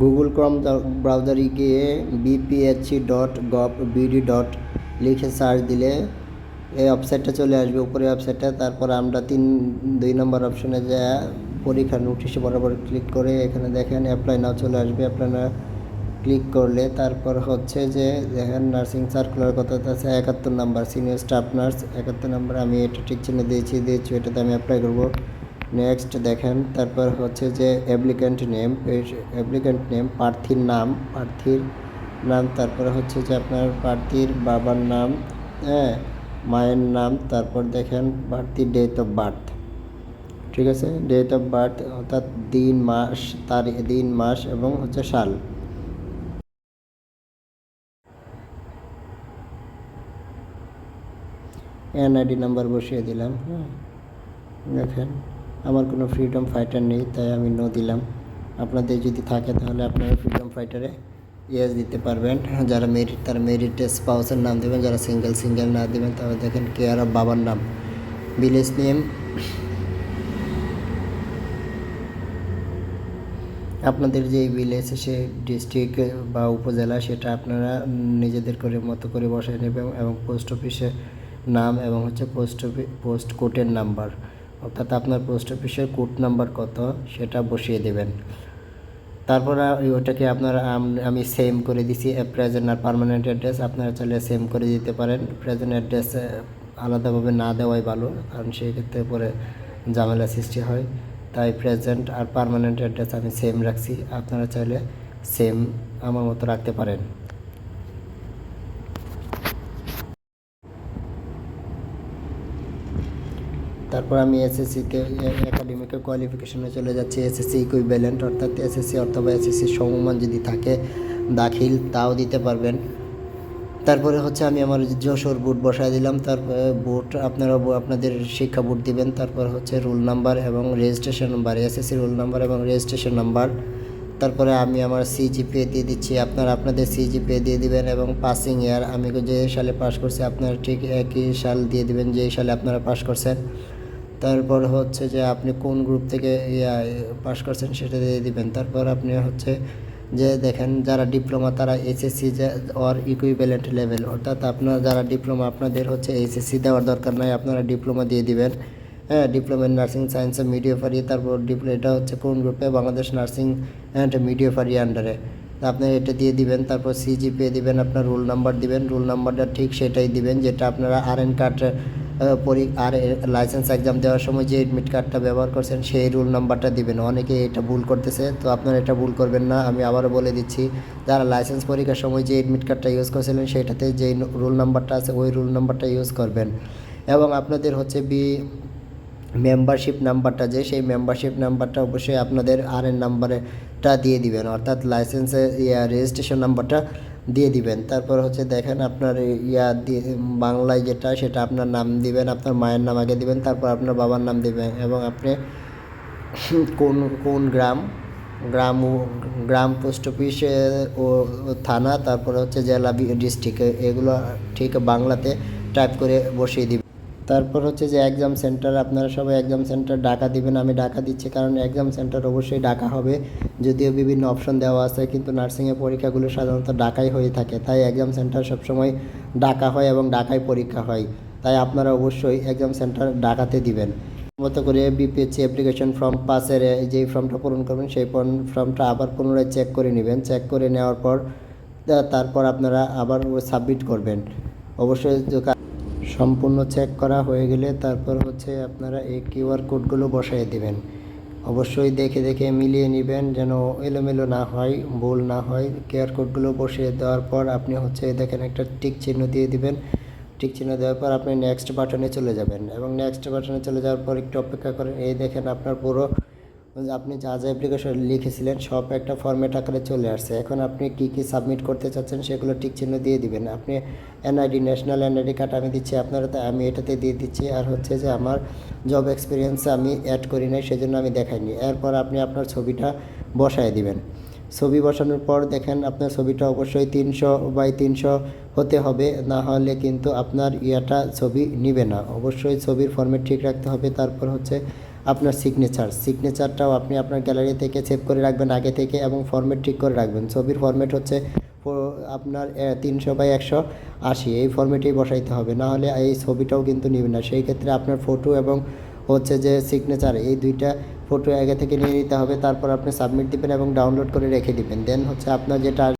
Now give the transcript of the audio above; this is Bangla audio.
গুগল ক্রম ব্রাউজারে গিয়ে BPSC dot gov BD dot লিখে সার্চ দিলে এই ওয়েবসাইটটা চলে আসবে। উপরে ওয়েবসাইটটা তারপর আমরা তিন, দুই নম্বর অপশনে যা পরীক্ষার নোটিশে বরাবর ক্লিক করে এখানে দেখেন অ্যাপ্লাই নাও চলে আসবে। অ্যাপ্লাই না ক্লিক করলে তারপর হচ্ছে যে দেখেন নার্সিং সার্কুলার কত আছে, একাত্তর নাম্বার সিনিয়র স্টাফ নার্স একাত্তর নাম্বার আমি এটা ঠিক চিহ্ন দিয়েছি দিয়েছি, এটাতে আমি অ্যাপ্লাই করব। নেক্সট দেখেন, তারপর হচ্ছে যে অ্যাপ্লিক্যান্ট নেম অ্যাপ্লিক্যান্ট নেম প্রার্থীর নাম প্রার্থীর নাম, তারপরে হচ্ছে যে আপনার প্রার্থীর বাবার নাম হ্যাঁ মায়ের নাম, তারপর দেখেন প্রার্থীর ডেট অফ বার্থ ঠিক আছে? ডেট অফ বার্থ অর্থাৎ দিন, মাস, তারিখ, দিন, মাস এবং হচ্ছে সাল। এনআইডি নাম্বার বসিয়ে দিলাম হ্যাঁ দেখেন। আমার কোনো ফ্রিডম ফাইটার নেই, তাই আমি নো দিলাম। আপনাদের যদি থাকে তাহলে আপনারা ফ্রিডম ফাইটারে ইয়েস দিতে পারবেন। যারা মেরিট তারা মেরিট স্পাউসের নাম দেবেন, যারা সিঙ্গেল সিঙ্গেল না দেবেন তাহলে দেখেন কেয়ার অফ বাবার নাম। ভিলেজ নেম আপনাদের যে ভিলেজ সে ডিস্ট্রিক্ট বা উপজেলা, সেটা আপনারা নিজেদের করে মতো করে বসায় নেবেন এবং পোস্ট অফিসের নাম এবং হচ্ছে পোস্ট অফিস পোস্ট কোডের নাম্বার অর্থাৎ আপনার পোস্ট অফিসের কোড নাম্বার কত, সেটা বসিয়ে দেবেন। তারপর ওটাকে আপনারা আম- সেম করে দিছি প্রেজেন্ট আর পারমানেন্ট অ্যাড্রেস আপনারা চাইলে সেম করে দিতে পারেন। প্রেজেন্ট অ্যাড্রেস আলাদাভাবে না দেওয়াই ভালো, কারণ সেই ক্ষেত্রে পরে ঝামেলা সৃষ্টি হয়। তাই প্রেজেন্ট আর পার্মানেন্ট অ্যাড্রেস আমি সেম রাখছি, আপনারা চাইলে সেম আমার মতো রাখতে পারেন। তারপর আমি এসএসসিতে একাডেমিকে কোয়ালিফিকেশনে চলে যাচ্ছি। এসএসসি ইকুইভ্যালেন্ট অর্থাৎ এসএসসি অথবা এসএসসি সমমান যদি থাকে, দাখিল, তাও দিতে পারবেন। তারপরে হচ্ছে আমি আমার যশোর বুট বসায় দিলাম। তারপরে বুট আপনারা আপনাদের শিক্ষা বুট দিবেন। তারপর হচ্ছে রোল নাম্বার এবং registration number SSC roll number এবং রেজিস্ট্রেশন নাম্বার তারপরে আমি আমার সিজিপিএ দিয়ে দিচ্ছি। আপনারা আপনাদের সিজিপিএ দিয়ে দিবেন এবং পাসিং ইয়ার আমি যে সালে পাস করছি, আপনারা ঠিক একই সাল দিয়ে দিবেন যে সালে আপনারা পাস করছেন। তারপর হচ্ছে যে আপনি কোন গ্রুপ থেকে পাস করছেন সেটা দিয়ে দিবেন। তারপর আপনি হচ্ছে যে দেখেন যারা ডিপ্লোমা তারা এসএসসি অর ইকুইভ্যালেন্ট লেভেল অর্থাৎ আপনার যারা ডিপ্লোমা আপনাদের হচ্ছে এসএসসি দেওয়ার দরকার নাই, আপনারা ডিপ্লোমা দিয়ে দিবেন। হ্যাঁ ডিপ্লোমা ইন নার্সিং সায়েন্সে মিডিওফারি তারপর ডিপ্লো এটা হচ্ছে কোন গ্রুপে বাংলাদেশ নার্সিং অ্যান্ড মিডিওফারি আন্ডারে আপনি এটা দিয়ে দিবেন, তারপর সিজিপিএ দিবেন, আপনার রোল নাম্বার দিবেন। রোল নাম্বারটা ঠিক সেটাই দিবেন, যেটা আপনারা আর এন কার্ড আর লাইসেন্স এক্সাম দেওয়ার সময় যে এডমিট কার্ডটা ব্যবহার করছেন, সেই রুল নাম্বারটা দিবেন। অনেকে এটা ভুল করতেছে, তো আপনারা এটা ভুল করবেন না। আমি আবারও বলে দিচ্ছি, যারা লাইসেন্স পরীক্ষার সময় যে এডমিট কার্ডটা ইউজ করছিলেন, সেটাতে যেই রুল নাম্বারটা আছে, ওই রুল নাম্বারটা ইউজ করবেন। এবং আপনাদের হচ্ছে বি মেম্বারশিপ নাম্বারটা যে, সেই মেম্বারশিপ নাম্বারটা অবশ্যই আপনাদের আর এন নাম্বারেটা দিয়ে দিবেন। অর্থাৎ লাইসেন্সের রেজিস্ট্রেশন নাম্বারটা দিয়ে দিবেন। তারপর হচ্ছে দেখেন আপনার ইয়া দিয়ে, বাংলায় যেটা, সেটা আপনার নাম দিবেন, আপনার মায়ের নাম আগে দিবেন, তারপর আপনার বাবার নাম দিবেন এবং আপনি কোন কোন গ্রাম গ্রাম গ্রাম পোস্ট অফিসে ও থানা, তারপর হচ্ছে জেলা ডিস্ট্রিক্ট, এগুলো ঠিক বাংলাতে টাইপ করে বসিয়ে দিবেন। তারপর হচ্ছে যে এক্সাম সেন্টার আপনারা সবাই এক্সাম সেন্টার ডাকা দিবেন, আমি ডাকা দিচ্ছি, কারণ এক্সাম সেন্টার অবশ্যই ডাকা হবে। যদিও বিভিন্ন অপশন দেওয়া আছে, কিন্তু নার্সিংয়ের পরীক্ষাগুলো সাধারণত ডাকাই হয়ে থাকে। তাই এক্সাম সেন্টার সবসময় ডাকা হয় এবং ডাকায় পরীক্ষা হয়। তাই আপনারা অবশ্যই এক্সাম সেন্টার ডাকাতে দিবেন। মতো করে বিপিএসসি অ্যাপ্লিকেশন ফর্ম পাসের যেই ফর্মটা পূরণ করবেন, সেই ফর্মটা আবার পুনরায় চেক করে নেবেন। চেক করে নেওয়ার পর, তারপর আপনারা আবার সাবমিট করবেন। অবশ্যই সম্পূর্ণ চেক করা হয়ে গেলে তারপর হচ্ছে আপনারা এই কিউআর কোডগুলো বসাই দিবেন। অবশ্যই দেখে দেখে মিলিয়ে নেবেন যেন এলোমেলো না হয়, ভুল না হয়। কিউআর কোডগুলো বসিয়ে দেওয়ার পর আপনি হচ্ছে দেখেন একটা টিক চিহ্ন দিয়ে দিবেন। টিক চিহ্ন দেওয়ার পর আপনি নেক্সট বাটনে চলে যাবেন এবং নেক্সট বাটনে চলে যাওয়ার পর একটু অপেক্ষা করেন। এই দেখেন আপনার পুরো আপনি যা যা অ্যাপ্লিকেশন লিখেছিলেন, সব একটা ফর্মেট আকারে চলে আসছে। এখন আপনি কি কি সাবমিট করতে চাচ্ছেন সেগুলো টিক চিহ্ন দিয়ে দিবেন। আপনি এনআইডি ন্যাশনাল এনআইডি কার্ড আমি দিচ্ছি আপনারা তো আমি এটাতে দিয়ে দিচ্ছি। আর হচ্ছে যে আমার জব এক্সপিরিয়েন্স আমি অ্যাড করি নাই, সেজন্য আমি দেখাইনি। এরপর আপনি আপনার ছবিটা বসায় দিবেন। ছবি বসানোর পর দেখেন আপনার ছবিটা অবশ্যই তিনশো বাই তিনশো হতে হবে। না হলে কিন্তু আপনার ইয়াটা ছবি নিবে না। অবশ্যই ছবির ফর্মেট ঠিক রাখতে হবে। তারপর হচ্ছে আপনার সিগনেচার সিগনেচারটাও আপনি আপনার গ্যালারি থেকে সেভ করে রাখবেন আগে থেকে এবং ফরম্যাট ঠিক করে রাখবেন। ছবির ফরম্যাট হচ্ছে আপনার তিনশো বাই একশো আশি। এই ফরম্যাটেই বসাইতে হবে। না হলে এই ছবিটাও কিন্তু নেবে না। সেই ক্ষেত্রে আপনার ফটো এবং হচ্ছে যে সিগনেচার এই দুইটা ফটো আগে থেকে নিয়ে নিতে হবে। তারপর আপনি সাবমিট দিবেন এবং ডাউনলোড করে রেখে দিবেন। দেন হচ্ছে আপনার যেটা